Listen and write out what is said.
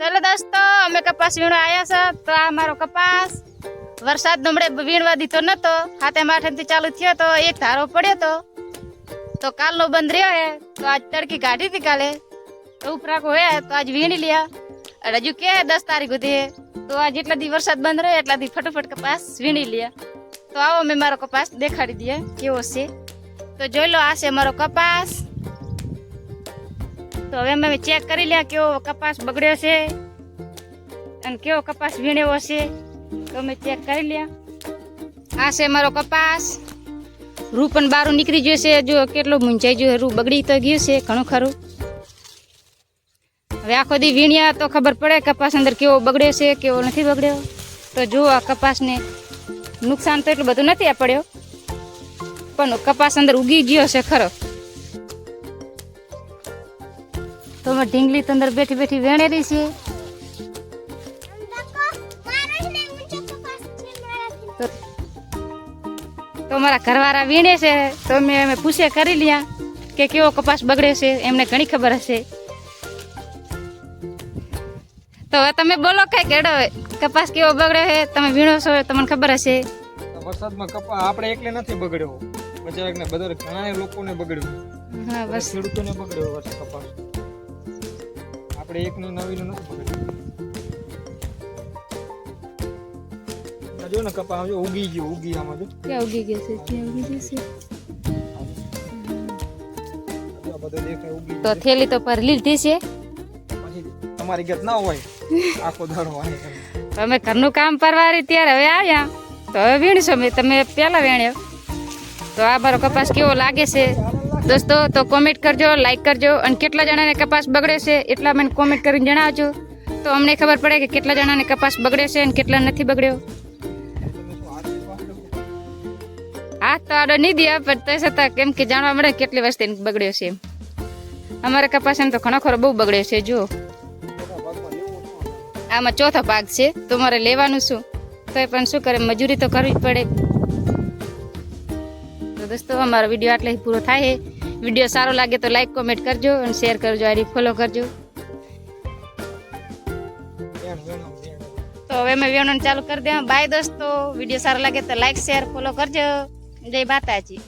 ચાલો દોસ્તો, અમે કપાસ વીણવા આવ્યા છે. તો આ મારો કપાસ. વરસાદ નમડે વીણવા દીધો નતો. હાથે માઠેથી ચાલુ થયો તો એક ધારો પડ્યો તો. તો કાલનો બંધ રહ્યો હે. તો આજ તડકી કાઢી હતી કાલે. તો ઉપરાકો હે, તો આજ વીણી લ્યા. અને હજુ કે દસ તારીખ સુધી. તો આજ જેટલા દી વરસાદ બંધ રહે એટલા દી ફટોફટ કપાસ વીણી લ્યા. તો આવો મેં મારો કપાસ દેખાડી દઈએ, કેવો છે. તો જોઈ લો, આ છે મારો કપાસ. તો હવે અમે ચેક કરી લ્યા કેવો કપાસ બગડ્યો છે અને કેવો કપાસ વીણ્યો છે. તો અમે ચેક કરી લ્યા. આ છે મારો કપાસ. રૂ પણ બારું નીકળી ગયું છે. જો કેટલો મૂંઝાઈ ગયો રૂ બગડી તો ગયું છે ઘણું ખરું. હવે આખો દી વીણ્યા તો ખબર પડે કપાસ અંદર કેવો બગડ્યો છે, કેવો નથી બગડ્યો. તો જુઓ આ કપાસને નુકસાન તો એટલું બધું નથી આ પડ્યો. પણ કપાસ અંદર ઉગી ગયો છે ખરો. તો અમે ઢીંગલી તંદર બેઠી બેઠી વેણેલી છે. તો મારા ઘરવાળા વીણે છે. તો અમે અમે પૂછે કરી લ્યા કે કેવો કપાસ બગડે છે એમને ઘણી ખબર હશે. તો હવે તમે બોલો કઈ કેડો કપાસ કેવો બગડ્યો છે તમે વીણો છો તમને ખબર હશે. વરસાદમાં કપાસ આપણે એકલે નથી બગડ્યો. બધા ઘણા લોકોને બગડ્યું. હા બસ. ખેડૂતોને બગડ્યો વરસાદ કપાસ. આપણે એકનું નવીનું નથી બગડ્યું જો ને કપા જો ઉગી ગયો ઉગી આમાં જો. ક્યાં ઉગી ગયો છે? ક્યાં ઉગી ગયો છે? તો થેલી તો પર લીધી છે. તમારી ઘેર ના હોય આખો દાડો તમે. અમે ઘરનું કામ પરવારી ત્યારે હવે આવ્યા. તો હવે વીણશો મેં તમે પહેલા વેણ્યો. તો આ મારો કપાસ કેવો લાગે છે? દોસ્તો, તો કોમેન્ટ કરજો લાઈક કરજો અને કેટલા જણાને કપાસ બગડે છે એટલા મને કોમેન્ટ કરીને જણાવજો. તો અમને ખબર પડે કે કેટલા જણાને કપાસ બગડે છે અને કેટલા નથી બગડ્યો? હાથ તો આડો નહીં દયા પણ તે છતાં કેમ કે જાણવા મળે કેટલી વસ્તી બગડ્યો છે અમારે કપાસ એમ તો ઘણો ખરો બહુ બગડ્યો છે, જુઓ? આમાં ચોથો ભાગ છે, તો મારે લેવાનું શું? તો પણ શું કરે, મજૂરી તો કરવી જ પડે. તો દોસ્તો, અમારો વીડિયો આટલે પૂરો થાય વીડિયો સારો લાગે તો લાઈક કોમેન્ટ કરજો અને શેર કરજો. આઈડી ફોલો કરજો. તો હવે મેં વેણવાનું ચાલુ કરી દે બાય દોસ્તો. વીડિયો સારો લાગે તો લાઈક શેર ફોલો કરજો. જય માતાજી.